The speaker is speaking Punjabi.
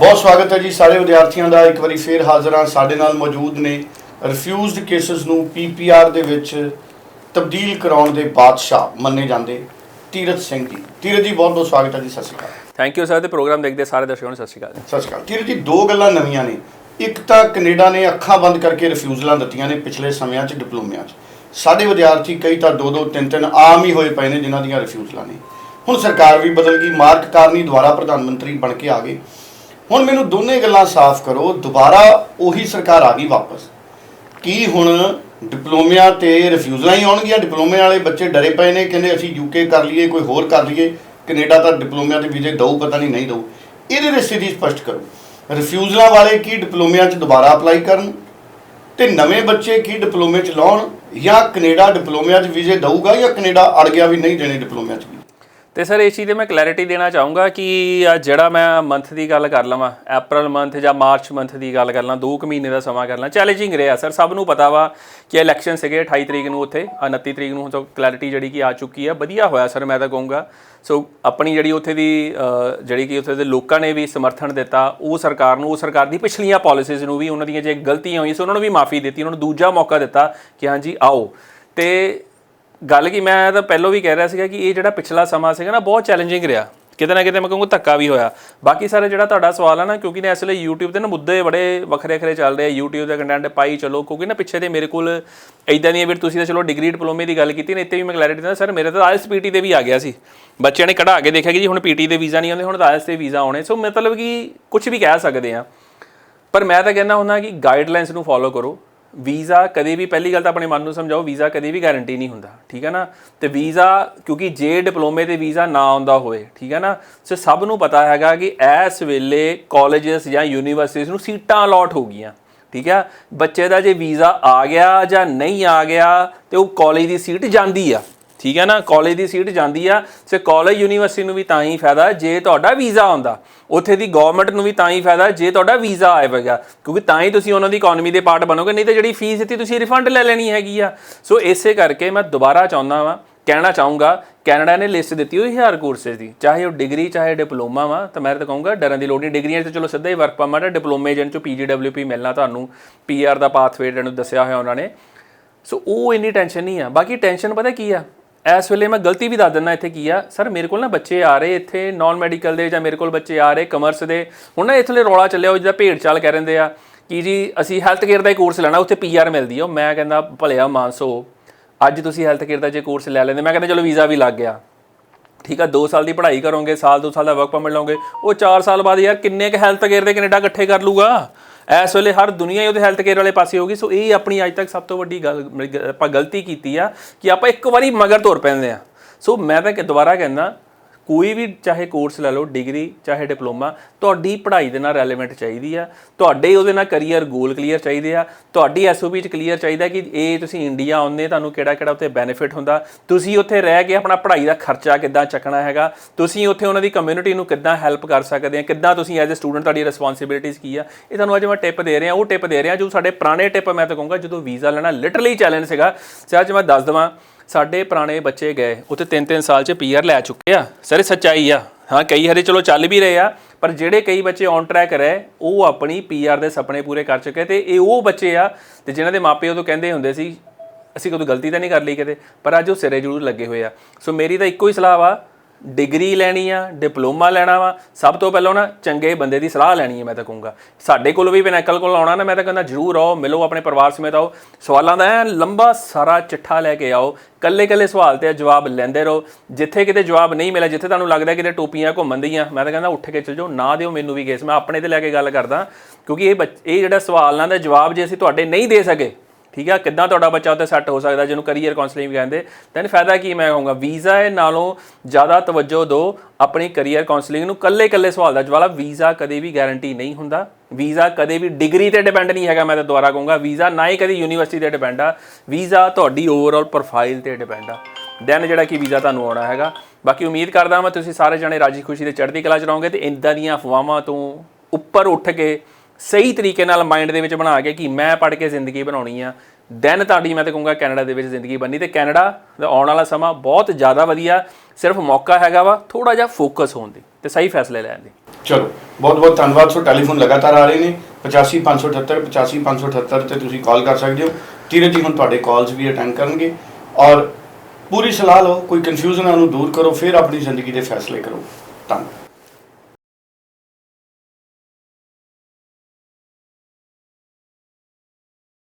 ਬਹੁਤ ਸਵਾਗਤ ਹੈ ਜੀ ਸਾਰੇ ਵਿਦਿਆਰਥੀਆਂ ਦਾ। ਇੱਕ ਵਾਰੀ ਫੇਰ ਹਾਜ਼ਰ ਹਾਂ। ਸਾਡੇ ਨਾਲ ਮੌਜੂਦ ਨੇ ਰਿਫਿਊਜ਼ਡ ਕੇਸਸ ਨੂੰ ਪੀਪੀਆਰ ਦੇ ਵਿੱਚ ਤਬਦੀਲ ਕਰਾਉਣ ਦੇ ਬਾਦਸ਼ਾਹ ਮੰਨੇ ਜਾਂਦੇ ਤੀਰਤ ਸਿੰਘ ਜੀ। ਤੀਰਤ ਜੀ ਬਹੁਤ ਬਹੁਤ ਸਵਾਗਤ ਹੈ ਜੀ। ਸਤਿ ਸ਼੍ਰੀ ਅਕਾਲ। ਥੈਂਕ ਯੂ ਸਰ ਤੇ ਪ੍ਰੋਗਰਾਮ ਦੇਖਦੇ ਸਾਰੇ ਦਰਸ਼ਕਾਂ ਨੂੰ ਸਤਿ ਸ਼੍ਰੀ ਅਕਾਲ। ਸਤਿ ਸ਼੍ਰੀ ਅਕਾਲ। ਤੀਰਤ ਜੀ ਦੋ ਗੱਲਾਂ ਨਵੀਆਂ ਨੇ। ਇੱਕ ਤਾਂ ਕੈਨੇਡਾ ਨੇ ਅੱਖਾਂ ਬੰਦ ਕਰਕੇ ਰਿਫਿਊਜ਼ਲਾਂ ਦਿੱਤੀਆਂ ਨੇ ਪਿਛਲੇ ਸਮਿਆਂ 'ਚ ਡਿਪਲੋਮਿਆਂ 'ਚ। ਸਾਡੇ ਵਿਦਿਆਰਥੀ ਕਈ ਤਾਂ ਦੋ ਦੋ ਤਿੰਨ ਤਿੰਨ ਆਮ ਹੀ ਹੋਏ ਪਏ ਨੇ ਜਿਨ੍ਹਾਂ ਦੀਆਂ ਰਿਫਿਊਜ਼ਲਾਂ ਨੇ। ਹੁਣ ਸਰਕਾਰ ਵੀ ਬਦਲ ਗਈ। ਮਾਰਕ ਕਾਰਨੀ ਦੁਆਰਾ ਪ੍ਰਧਾਨ ਮੰਤਰੀ ਬਣ ਕੇ ਆ ਗਏ। ਹੁਣ ਮੈਨੂੰ ਦੋਨੇ ਗੱਲਾਂ ਸਾਫ਼ ਕਰੋ, ਦੁਬਾਰਾ ਉਹੀ ਸਰਕਾਰ ਆ ਗਈ ਵਾਪਸ। ਕੀ ਹੁਣ ਡਿਪਲੋਮਿਆਂ ਤੇ ਰਿਫਿਊਜ਼ਲਾਂ ਹੀ ਆਉਣਗੀਆਂ? ਡਿਪਲੋਮੇ ਵਾਲੇ ਬੱਚੇ ਡਰੇ ਪਏ ਨੇ, ਕਹਿੰਦੇ ਅਸੀਂ ਯੂਕੇ ਕਰ ਲਈਏ, ਕੋਈ ਹੋਰ ਕਰ ਲਈਏ, ਕੈਨੇਡਾ ਤਾਂ ਡਿਪਲੋਮਿਆਂ ਤੇ ਵੀਜ਼ੇ ਦਊ, ਪਤਾ ਨਹੀਂ ਨਹੀਂ ਦਊ। ਇਹਦੇ ਦੇ ਸਥਿਤੀ ਸਪਸ਼ਟ ਕਰੋ। ਰਿਫਿਊਜ਼ਲਾਂ ਵਾਲੇ ਕੀ ਡਿਪਲੋਮਿਆਂ 'ਚ ਦੁਬਾਰਾ ਅਪਲਾਈ ਕਰਨ? ਤੇ ਨਵੇਂ ਬੱਚੇ ਕੀ ਡਿਪਲੋਮੇ 'ਚ ਲਾਉਣ? ਜਾਂ ਕੈਨੇਡਾ ਡਿਪਲੋਮਿਆਂ 'ਚ ਵੀਜ਼ੇ ਦਊਗਾ ਜਾਂ ਕੈਨੇਡਾ ਅੜ ਗਿਆ ਵੀ ਨਹੀਂ ਦੇਣੇ ਡਿਪਲੋਮਿਆਂ 'ਚ ਵੀ? ਤੇ ਸਰ, ਇਸ ਚੀਜ਼ ਤੇ ਮੈਂ ਕਲੈਰਿਟੀ ਦੇਣਾ ਚਾਹੂੰਗਾ ਕਿ ਜਿਹੜਾ ਮੈਂ ਮੰਥ ਦੀ ਗੱਲ ਕਰ ਲਵਾਂ, April ਮੰਥ ਜਾਂ ਮਾਰਚ ਮੰਥ ਦੀ ਗੱਲ ਕਰ ਲਾਂ 2 ਕੁ ਮਹੀਨੇ ਦਾ ਸਮਾਂ ਕਰ ਲਾਂ ਚੈਲੰਜਿੰਗ ਰਿਹਾ ਸਰ। ਸਭ ਨੂੰ ਪਤਾ ਵਾ ਕਿ ਇਲੈਕਸ਼ਨ ਸੀਗੇ 28 ਤਰੀਕ ਨੂੰ ਉੱਥੇ 29 ਤਰੀਕ ਨੂੰ ਹੁਣ ਕਲੈਰਿਟੀ ਜਿਹੜੀ ਕਿ ਆ ਚੁੱਕੀ ਆ, ਵਧੀਆ ਹੋਇਆ ਸਰ ਮੈਂ ਤਾਂ ਕਹੂੰਗਾ। ਸੋ ਆਪਣੀ ਜਿਹੜੀ ਉੱਥੇ ਦੀ ਜਿਹੜੀ ਕਿ ਉੱਥੇ ਦੇ ਲੋਕਾਂ ਨੇ ਵੀ ਸਮਰਥਨ ਦਿੱਤਾ, ਉਹ ਸਰਕਾਰ ਨੂੰ, ਉਹ ਸਰਕਾਰ ਦੀ ਪਿਛਲੀਆਂ ਪਾਲਿਸੀਜ਼ ਨੂੰ ਵੀ, ਉਹਨਾਂ ਦੀਆਂ ਜੇ ਗਲਤੀਆਂ ਹੋਈਆਂ, ਸੀ ਉਹਨਾਂ ਨੂੰ ਵੀ ਮਾਫੀ ਦਿੱਤੀ, ਉਹਨਾਂ ਨੂੰ ਦੂਜਾ ਮੌਕਾ ਦਿੱਤਾ ਕਿ ਹਾਂਜੀ ਆਓ। ਤੇ ਗੱਲ ਕੀ, ਮੈਂ ਤਾਂ ਪਹਿਲਾਂ ਵੀ ਕਹਿ ਰਿਹਾ ਸੀਗਾ ਕਿ ਇਹ ਜਿਹੜਾ ਪਿਛਲਾ ਸਮਾਂ ਸੀਗਾ ਨਾ, ਬਹੁਤ ਚੈਲੰਜਿੰਗ ਰਿਹਾ। ਕਿਤੇ ਨਾ ਕਿਤੇ ਮੈਂ ਕਹੂੰਗਾ ਧੱਕਾ ਵੀ ਹੋਇਆ। ਬਾਕੀ ਸਾਰੇ ਜਿਹੜਾ ਤੁਹਾਡਾ ਸਵਾਲ ਹੈ ਨਾ, ਕਿਉਂਕਿ ਨਾ ਇਸ ਵੇਲੇ YouTube ਤੇ ਨਾ ਮੁੱਦੇ ਬੜੇ ਵੱਖਰੇ ਵੱਖਰੇ ਚੱਲ ਰਹੇ ਆ। YouTube ਦਾ ਕੰਟੈਂਟ ਪਾਈ ਚਲੋ, ਕਿਉਂਕਿ ਨਾ ਪਿੱਛੇ ਤੇ ਮੇਰੇ ਕੋਲ ਇਦਾਂ ਦੀਆਂ ਵੀ ਤੁਸੀਂ ਤਾਂ ਚਲੋ ਡਿਗਰੀ ਡਿਪਲੋਮੇ ਦੀ ਗੱਲ ਕੀਤੀ ਨੇ, ਇੱਥੇ ਵੀ ਮੈਂ ਕਲੈਰਿਟੀ ਦਿੰਦਾ ਸਰ ਮੇਰੇ ਤਾਂ ਆਇਲਸ ਪੀਟੀ ਤੇ ਵੀ ਆ ਗਿਆ ਸੀ। ਬੱਚਿਆਂ ਨੇ ਕਢਾ ਕੇ ਦੇਖਿਆ ਕਿ ਜੀ ਹੁਣ ਪੀਟੀ ਦੇ ਵੀਜ਼ਾ ਨਹੀਂ ਆਉਂਦੇ, ਹੁਣ ਤਾਂ ਆਇਲਸ ਤੇ ਵੀਜ਼ਾ ਆਉਣੇ। ਸੋ ਮਤਲਬ ਕਿ ਕੁਝ ਵੀ ਕਹਿ ਸਕਦੇ ਆ। ਪਰ ਮੈਂ ਤਾਂ ਕਹਿੰਦਾ ਹੁੰਦਾ ਕਿ ਗਾਈਡਲਾਈਨਸ ਨੂੰ ਫੋਲੋ ਕਰੋ। ਵੀਜ਼ਾ ਕਦੇ ਵੀ, ਪਹਿਲੀ ਗੱਲ ਤਾਂ ਆਪਣੇ ਮਨ ਨੂੰ ਸਮਝਾਓ, ਵੀਜ਼ਾ ਕਦੇ ਵੀ ਗਾਰੰਟੀ ਨਹੀਂ ਹੁੰਦਾ, ਠੀਕ ਹੈ ਨਾ? ਤੇ ਵੀਜ਼ਾ, ਕਿਉਂਕਿ ਜੇ ਡਿਪਲੋਮੇ ਤੇ ਵੀਜ਼ਾ ਨਾ ਆਉਂਦਾ ਹੋਵੇ ਠੀਕ ਹੈ ਨਾ? ਸੋ ਸਭ ਨੂੰ ਪਤਾ ਹੈਗਾ ਕਿ ਇਸ ਵੇਲੇ ਕਾਲਜਸ ਜਾਂ ਯੂਨੀਵਰਸਿਟੀਜ਼ ਨੂੰ ਸੀਟਾਂ ਅਲਾਟ ਹੋ ਗਈਆਂ, ਠੀਕ ਹੈ? ਬੱਚੇ ਦਾ ਜੇ ਵੀਜ਼ਾ ਆ ਗਿਆ ਜਾਂ ਨਹੀਂ ਆ ਗਿਆ, ਤੇ ਉਹ ਕਾਲਜ ਦੀ ਸੀਟ ਜਾਂਦੀ ਆ। ਠੀਕ ਹੈ ਨਾ? ਕਾਲਜ ਦੀ ਸੀਟ ਜਾਂਦੀ ਆ ਸੇ ਕਾਲਜ ਯੂਨੀਵਰਸਿਟੀ ਨੂੰ ਵੀ ਤਾਂ ਹੀ ਫਾਇਦਾ ਜੇ ਤੁਹਾਡਾ ਵੀਜ਼ਾ ਆਉਂਦਾ। ਉੱਥੇ ਦੀ ਗਵਰਨਮੈਂਟ ਨੂੰ ਵੀ ਤਾਂ ਹੀ ਫਾਇਦਾ ਜੇ ਤੁਹਾਡਾ ਵੀਜ਼ਾ ਆਏਗਾ ਕਿਉਂਕਿ ਤਾਂ ਹੀ ਤੁਸੀਂ ਉਹਨਾਂ ਦੀ ਇਕਨੋਮੀ ਦੇ ਪਾਰਟ ਬਣੋਗੇ, ਨਹੀਂ ਤਾਂ ਜਿਹੜੀ ਫੀਸ ਦਿੱਤੀ ਤੁਸੀਂ ਰਿਫੰਡ ਲੈ ਲੈਣੀ ਹੈਗੀ ਆ। ਸੋ ਇਸੇ ਕਰਕੇ ਮੈਂ ਦੁਬਾਰਾ ਚਾਹੁੰਦਾ ਵਾਂ, ਕਹਿਣਾ ਚਾਹੂੰਗਾ, ਕੈਨੇਡਾ ਨੇ ਲਿਸਟ ਦਿੱਤੀ ਹੋਈ ਹਜ਼ਾਰ ਕੋਰਸਸ ਦੀ। ਚਾਹੇ ਉਹ ਡਿਗਰੀ ਚਾਹੇ ਡਿਪਲੋਮਾ ਵਾ, ਤਾਂ ਮੈਂ ਤਾਂ ਕਹੂੰਗਾ ਡਰਨ ਦੀ ਲੋੜ ਨਹੀਂ। ਡਿਗਰੀਆਂ 'ਚ ਚਲੋ ਸਿੱਧਾ ਹੀ ਵਰਕ ਪਰਮਿਟ ਹੈ ਡਿਪਲੋਮੇ ਜਨ ਚੋਂ ਪੀਜੀਡਬਲਯੂਪੀ ਮਿਲਣਾ ਤੁਹਾਨੂੰ। ਪੀਆਰ ਦਾ ਪਾਥਵੇ ਨੂੰ ਦੱਸਿਆ ਹੋਇਆ ਉਹਨਾਂ ਨੇ। ਸੋ ਉਹ ਇੰਨੀ ਟੈਨਸ਼ਨ ਨਹੀਂ ਆ। ਬਾਕੀ ਟੈਨਸ਼ਨ ਪਤਾ ਕੀ ਆ? ਇਸ ਵੇਲੇ ਮੈਂ ਗਲਤੀ ਵੀ ਦੱਸ ਦਿੰਦਾ ਇੱਥੇ ਕੀ ਆ। ਸਰ, ਮੇਰੇ ਕੋਲ ਨਾ ਬੱਚੇ ਆ ਰਹੇ ਇੱਥੇ ਨਾਨ ਮੈਡੀਕਲ ਦੇ ਜਾਂ ਮੇਰੇ ਕੋਲ ਬੱਚੇ ਆ ਰਹੇ ਕਮਰਸ ਦੇ। ਹੁਣ ਨਾ ਇੱਥੇ ਰੌਲਾ ਚੱਲਿਆ, ਉਹ ਜਿਹਦਾ ਭੇਡ ਚਾਲ ਕਹਿ ਰਹਿੰਦੇ ਆ ਕਿ ਜੀ ਅਸੀਂ ਹੈਲਥ ਕੇਅਰ ਦਾ ਹੀ ਕੋਰਸ ਲੈਣਾ, ਉੱਥੇ ਪੀਆਰ ਮਿਲਦੀ ਆ। ਉਹ ਮੈਂ ਕਹਿੰਦਾ, ਭਲਿਆ ਮਾਨਸੋ, ਅੱਜ ਤੁਸੀਂ ਹੈਲਥ ਕੇਅਰ ਦਾ ਜੇ ਕੋਰਸ ਲੈ ਲੈਂਦੇ। ਮੈਂ ਕਹਿੰਦਾ, ਚਲੋ ਵੀਜ਼ਾ ਵੀ ਲੱਗ ਗਿਆ। ਠੀਕ ਆ 2 ਸਾਲ ਦੀ ਪੜ੍ਹਾਈ ਕਰੋਗੇ, ਸਾਲ 2 ਸਾਲ ਦਾ ਵਰਕ ਪਰਮਿਟ ਲਓਗੇ, ਉਹ 4 ਸਾਲ ਬਾਅਦ ਯਾਰ ਕਿੰਨੇ ਕ ਹੈਲਥ ਕੇਅਰ ਦੇ ਕੈਨੇਡਾ ਇਕੱਠੇ ਕਰ ਲੂਗਾ? ਇਸ ਵੇਲੇ ਹਰ ਦੁਨੀਆ ਹੀ ਉਹਦੇ ਹੈਲਥ ਕੇਅਰ ਵਾਲੇ ਪਾਸੇ ਹੋਗੀ ਸੋ ਇਹ ਆਪਣੀ ਅੱਜ ਤੱਕ ਸਭ ਤੋਂ ਵੱਡੀ ਗੱਲ ਮੇਰੀ ਆਪਾਂ ਗਲਤੀ ਕੀਤੀ ਆ ਕਿ ਆਪਾਂ ਇੱਕ ਵਾਰੀ ਮਗਰ ਤੁਰ ਪੈਂਦੇ ਆ। ਸੋ ਮੈਂ ਤਾਂ ਕਿ ਦੁਬਾਰਾ ਕਹਿੰਦਾ ਕੋਈ ਵੀ ਚਾਹੇ ਕੋਰਸ ਲੈ ਲਓ ਡਿਗਰੀ ਚਾਹੇ ਡਿਪਲੋਮਾ ਤੁਹਾਡੀ ਪੜ੍ਹਾਈ ਦੇ ਨਾਲ ਰੈਲੇਵੈਂਟ ਚਾਹੀਦੀ ਆ। ਤੁਹਾਡੇ ਉਹਦੇ ਨਾਲ ਕੈਰੀਅਰ ਗੋਲ ਕਲੀਅਰ ਚਾਹੀਦੇ ਆ। ਤੁਹਾਡੀ ਐਸਓਪੀ ਚ ਕਲੀਅਰ ਚਾਹੀਦਾ ਕਿ ਇਹ ਤੁਸੀਂ ਇੰਡੀਆ ਆਉਂਦੇ, ਤੁਹਾਨੂੰ ਕਿਹੜਾ ਕਿਹੜਾ ਉੱਥੇ ਬੈਨੀਫਿਟ ਹੁੰਦਾ। ਤੁਸੀਂ ਉੱਥੇ ਰਹਿ ਕੇ ਆਪਣਾ ਪੜ੍ਹਾਈ ਦਾ ਖਰਚਾ ਕਿੱਦਾਂ ਚੱਕਣਾ ਹੈਗਾ? ਤੁਸੀਂ ਉੱਥੇ ਉਹਨਾਂ ਦੀ ਕਮਿਊਨਿਟੀ ਨੂੰ ਕਿੱਦਾਂ ਹੈਲਪ ਕਰ ਸਕਦੇ ਆ? ਕਿੱਦਾਂ ਤੁਸੀਂ ਐਜ਼ ਅ ਸਟੂਡੈਂਟ ਤੁਹਾਡੀ ਰਿਸਪੌਂਸਿਬਿਲਿਟੀਜ਼ ਕੀ ਆ? ਇਹ ਤੁਹਾਨੂੰ ਅੱਜ ਮੈਂ ਟਿਪ ਦੇ ਰਿਹਾ, ਉਹ ਟਿਪ ਦੇ ਰਿਹਾ ਜੋ ਸਾਡੇ ਪੁਰਾਣੇ ਟਿਪ ਮੈਂ ਤਾਂ ਕਹੂੰਗਾ ਜਦੋਂ ਵੀਜ਼ਾ ਲੈਣਾ ਲਿਟਰਲੀ ਚੈਲੰਜ ਸੀਗਾ। ਸਰ, ਅੱਜ ਮੈਂ ਦੱਸ ਦਵਾਂ ਸਾਡੇ ਪੁਰਾਣੇ ਬੱਚੇ ਗਏ, ਉੱਥੇ 3-3 ਸਾਲ 'ਚ ਪੀਆਰ ਲੈ ਚੁੱਕੇ ਆ। ਸਰ ਸੱਚਾਈ ਆ। ਹਾਂ, ਕਈ ਹਰੇ ਚਲੋ ਚੱਲ ਵੀ ਰਹੇ ਆ, ਪਰ ਜਿਹੜੇ ਕਈ ਬੱਚੇ ਔਨ ਟਰੈਕ ਰਹੇ, ਉਹ ਆਪਣੀ ਪੀਆਰ ਦੇ ਸੁਪਨੇ ਪੂਰੇ ਕਰ ਚੁੱਕੇ ਤੇ ਇਹ ਉਹ ਬੱਚੇ ਆ, ਤੇ ਜਿਨ੍ਹਾਂ ਦੇ ਮਾਪੇ ਉਦੋਂ ਕਹਿੰਦੇ ਹੁੰਦੇ ਸੀ, ਅਸੀਂ ਕਦੋਂ ਗਲਤੀ ਤਾਂ ਨਹੀਂ ਕਰ ਲਈ ਕਿਤੇ, ਪਰ ਅੱਜ ਉਹ ਸਿਰੇ ਜ਼ਰੂਰ ਲੱਗੇ ਹੋਏ ਆ। ਸੋ ਮੇਰੀ ਤਾਂ ਇੱਕੋ ਹੀ ਸਲਾਹ ਵਾ ਡਿਗਰੀ ਲੈਣੀ ਆ, ਡਿਪਲੋਮਾ ਲੈਣਾ ਵਾ, ਸਭ ਤੋਂ ਪਹਿਲਾਂ ਨਾ ਚੰਗੇ ਬੰਦੇ ਦੀ ਸਲਾਹ ਲੈਣੀ ਹੈ ਮੈਂ ਤਾਂ ਕਹੂੰਗਾ। ਸਾਡੇ ਕੋਲ ਵੀ ਪਿਨੈਕਲ ਕੋਲ ਆਉਣਾ ਨਾ, ਮੈਂ ਤਾਂ ਕਹਿੰਦਾ ਜਰੂਰ ਆਓ, ਮਿਲੋ ਆਪਣੇ ਪਰਿਵਾਰ ਸਮੇਤ ਆਓ। ਸਵਾਲਾਂ ਦਾ ਐਨ ਲੰਬਾ ਸਾਰਾ ਚਿੱਠਾ ਲੈ ਕੇ ਆਓ ਕੱਲੇ ਕੱਲੇ ਸਵਾਲ ਤੇ ਜਵਾਬ ਲੈਂਦੇ ਰਹੋ। ਜਿੱਥੇ ਕਿਤੇ ਜਵਾਬ ਨਹੀਂ ਮਿਲਿਆ, ਜਿੱਥੇ ਤੁਹਾਨੂੰ ਲੱਗਦਾ ਕਿਤੇ ਟੋਪੀਆਂ ਘੁੰਮਣ ਦੀਆਂ, ਮੈਂ ਤਾਂ ਕਹਿੰਦਾ ਉੱਠ ਕੇ ਚਲ ਜਾਓ, ਨਾ ਦਿਓ ਮੈਨੂੰ ਵੀ ਕੇਸ ਮੈਂ ਆਪਣੇ ਤੇ ਲੈ ਕੇ ਗੱਲ ਕਰਦਾ। ਕਿਉਂਕਿ ਇਹ ਬੱਚ- ਇਹ ਜਿਹੜਾ ਸਵਾਲਾਂ ਦਾ ਜਵਾਬ ਜੇ ਅਸੀਂ ਤੁਹਾਡੇ ਨਹੀਂ ਦੇ ਸਕੇ ਠੀਕ ਆ? ਕਿੱਦਾਂ ਤੁਹਾਡਾ ਬੱਚਾ ਉੱਤੇ ਸੈੱਟ ਹੋ ਸਕਦਾ, ਜਿਹਨੂੰ ਕੈਰੀਅਰ ਕਾਉਂਸਲਿੰਗ ਵੀ ਕਹਿੰਦੇ? ਦੈਨ ਫਾਇਦਾ ਕੀ ਮੈਂ ਕਹੂੰਗਾ? ਵੀਜ਼ਾ ਹੈ ਨਾਲੋਂ ਜ਼ਿਆਦਾ ਤਵੱਜੋ ਦਿਓ ਆਪਣੀ ਕੈਰੀਅਰ ਕਾਉਂਸਲਿੰਗ ਨੂੰ। ਕੱਲੇ ਕੱਲੇ ਸਵਾਲ ਦਾ ਜਵਾਬ ਵੀਜ਼ਾ ਕਦੇ ਵੀ ਗਾਰੰਟੀ ਨਹੀਂ ਹੁੰਦਾ। ਵੀਜ਼ਾ ਕਦੇ ਵੀ ਡਿਗਰੀ ਤੇ ਡਿਪੈਂਡ ਨਹੀਂ ਹੈਗਾ, ਮੈਂ ਤਾਂ ਦੁਬਾਰਾ ਕਹੂੰਗਾ। ਵੀਜ਼ਾ ਨਾ ਹੀ ਕਦੀ ਯੂਨੀਵਰਸਿਟੀ ਤੇ ਡਿਪੈਂਡ ਆ। ਵੀਜ਼ਾ ਤੁਹਾਡੀ ਓਵਰਆਲ ਪ੍ਰੋਫਾਈਲ ਤੇ ਡਿਪੈਂਡ ਆ। ਦੈਨ ਜਿਹੜਾ ਕਿ ਵੀਜ਼ਾ ਤੁਹਾਨੂੰ ਆਉਣਾ ਹੈਗਾ। ਬਾਕੀ ਉਮੀਦ ਕਰਦਾ ਮੈਂ ਤੁਸੀਂ ਸਾਰੇ ਜਣੇ ਰਾਜੀ ਖੁਸ਼ੀ ਤੇ ਚੜ੍ਹਦੀ ਕਲਾ ਚ ਰਹੋਗੇ ਤੇ ਇੰਦਾਂ ਦੀਆਂ ਅਫਵਾਹਾਂ ਤੋਂ ਉੱਪਰ ਉੱਠ ਕੇ ਸਹੀ ਤਰੀਕੇ ਨਾਲ ਮਾਈਂਡ ਦੇ ਵਿੱਚ ਬਣਾ ਕੇ ਕਿ ਮੈਂ ਪੜ੍ਹ ਕੇ ਜ਼ਿੰਦਗੀ ਬਣਾਉਣੀ ਆ। ਦੈਨ ਤੁਹਾਡੀ ਮੈਂ ਤਾਂ ਕਹੂੰਗਾ ਕੈਨੇਡਾ ਦੇ ਵਿੱਚ ਜ਼ਿੰਦਗੀ ਬਣਨੀ ਤੇ ਕੈਨੇਡਾ ਦਾ ਆਉਣ ਵਾਲਾ ਸਮਾਂ ਬਹੁਤ ਜ਼ਿਆਦਾ ਵਧੀਆ। ਸਿਰਫ ਮੌਕਾ ਹੈਗਾ ਵਾ ਥੋੜਾ ਜਿਹਾ ਫੋਕਸ ਹੋਣ ਦੀ ਤੇ ਸਹੀ ਫੈਸਲੇ ਲੈਣ ਦੀ। ਚਲੋ ਬਹੁਤ ਬਹੁਤ ਧੰਨਵਾਦ ਸੋ ਟੈਲੀਫੋਨ ਲਗਾਤਾਰ ਆ ਰਹੇ ਨੇ। 85578 85578 ਤੇ ਤੁਸੀਂ ਕਾਲ ਕਰ ਸਕਦੇ ਹੋ। ਧੀਰਜ ਜੀ, ਹੁਣ ਤੁਹਾਡੇ ਕਾਲਸ ਵੀ ਅਟੈਂਡ ਕਰਨਗੇ। ਔਰ ਪੂਰੀ ਸਲਾਹ ਲਓ, ਕੋਈ ਕਨਫਿਊਜ਼ਨ ਨੂੰ ਦੂਰ ਕਰੋ, ਫਿਰ ਆਪਣੀ ਜ਼ਿੰਦਗੀ ਦੇ ਫੈਸਲੇ ਕਰੋ। ਧੰਨਵਾਦ।